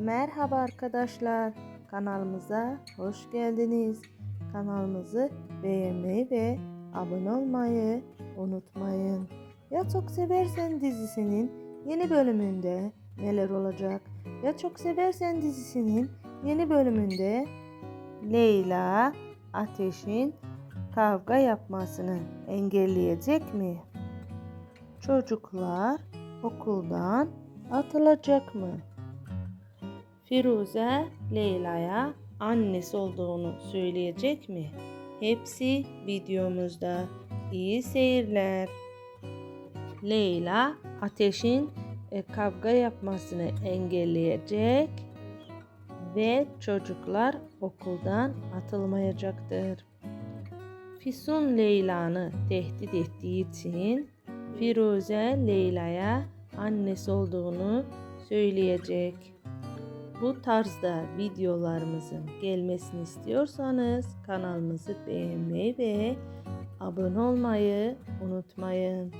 Merhaba arkadaşlar. Kanalımıza hoş geldiniz. Kanalımızı beğenmeyi ve abone olmayı unutmayın. Ya Çok Seversen dizisinin yeni bölümünde neler olacak? Ya Çok Seversen dizisinin yeni bölümünde Leyla Ateş'in kavga yapmasını engelleyecek mi? Çocuklar okuldan atılacak mı? Firuze Leyla'ya annesi olduğunu söyleyecek mi? Hepsi videomuzda. İyi seyirler. Leyla Ateş'in e, kavga yapmasını engelleyecek ve çocuklar okuldan atılmayacaktır. Füsun Leyla'nı tehdit ettiği için Firuze Leyla'ya annesi olduğunu söyleyecek. Bu tarzda videolarımızın gelmesini istiyorsanız kanalımızı beğenmeyi ve abone olmayı unutmayın.